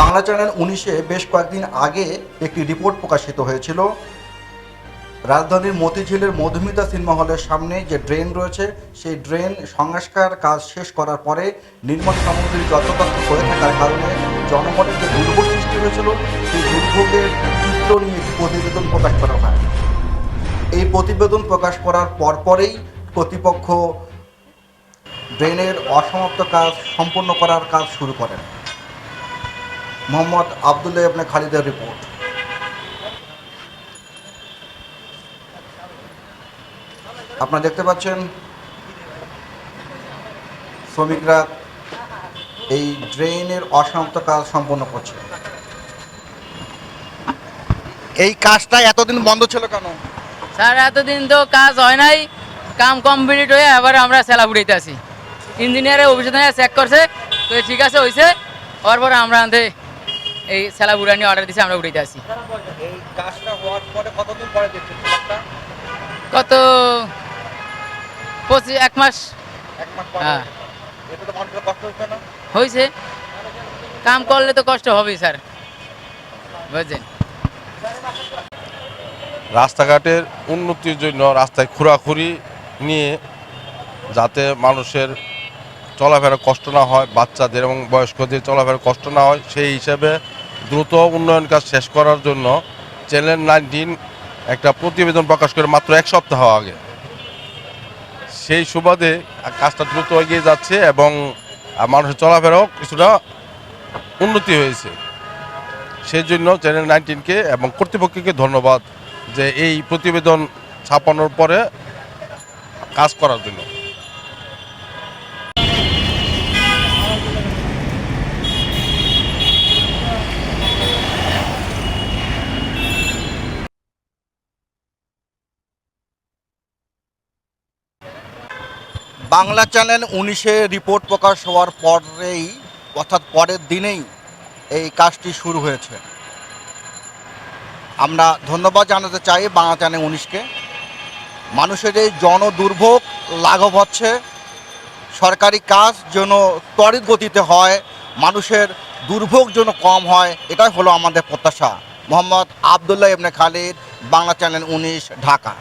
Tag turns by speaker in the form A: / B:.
A: Bangla channel উনিশে বেশ কয়েকদিন আগে একটি রিপোর্ট প্রকাশিত হয়েছিল। রাজধানীর মতিঝিলের মধুমিতা সিনেমা হলের সামনে যে ড্রেন রয়েছে, সেই ড্রেন সংস্কার কাজ শেষ করার পরে নির্মাণ সামগ্রী যত্রতত্র হয়ে থাকার কারণে জনগণের যে দুর্ভোগ সৃষ্টি হয়েছিল, সেই দুর্ভোগের চিত্র নিয়ে প্রতিবেদন প্রকাশ করা হয়। এই প্রতিবেদন প্রকাশ করার পরপরেই কর্তৃপক্ষ ড্রেনের অসমাপ্ত কাজ সম্পূর্ণ করার কাজ শুরু করেন। মোহাম্মদ আবদুল্লাহ ইবনে খালিদের রিপোর্ট। আপনারা দেখতে পাচ্ছেন, শ্রমিকরা এই ড্রেনের অসমাপ্ত কাজ সম্পন্ন করছে। এই কাজটা এতদিন বন্ধ ছিল কেন?
B: স্যার, এতদিন তো কাজ হয় নাই। কাম কমপ্লিট হয়ে এবার আমরা সেলা উড়াইতে আসি। ইঞ্জিনিয়ারে অফিসে চেক করছে, তো ঠিক আছে হয়েছে হওয়ার পরে আমরা আনতে এই সেলা উড়ানি অর্ডার দিছি আমরা উড়াইতে আসি।
A: এই কাজটা হওয়ার পরে কতদিন পরে দেখছেন
B: কত পঁচিশ এক মাস। হ্যাঁ। হয়েছে কাম করলে তো কষ্ট হবেই স্যার। বুঝছেন?
C: রাস্তাঘাটের উন্নতির জন্য রাস্তায় খোরাখুরি নিয়ে যাতে মানুষের চলাফেরা কষ্ট না হয় বাচ্চাদের এবং বয়স্কদের চলাফেরা কষ্ট না হয় সেই হিসাবে দ্রুত উন্নয়ন কাজ শেষ করার জন্য চ্যানেল নাইনটিন একটা প্রতিবেদন প্রকাশ করে মাত্র এক সপ্তাহ আগে। সেই সুবাদে কাজটা দ্রুত এগিয়ে যাচ্ছে এবং মানুষের চলাফেরাও কিছুটা উন্নতি হয়েছে। সেই জন্য চ্যানেল নাইনটিনকে এবং কর্তৃপক্ষকে ধন্যবাদ যে এই প্রতিবেদন ছাপানোর পরে কাজ করার জন্য।
A: বাংলা চ্যানেল উনিশে রিপোর্ট প্রকাশ হওয়ার পরেই, অর্থাৎ পরের দিনেই, এই কাজটি শুরু হয়েছে। আমরা ধন্যবাদ জানাতে চাই বাংলা চ্যানেল উনিশকে। মানুষের এই জন দুর্ভোগ লাঘব হচ্ছে। সরকারি কাজ যেন ত্বরিত গতিতে হয়, মানুষের দুর্ভোগ যেন কম হয়, এটাই হলো আমাদের প্রত্যাশা। মোহাম্মদ আবদুল্লাহ ইবনে খালিদ, বাংলা চ্যানেল উনিশ, ঢাকা।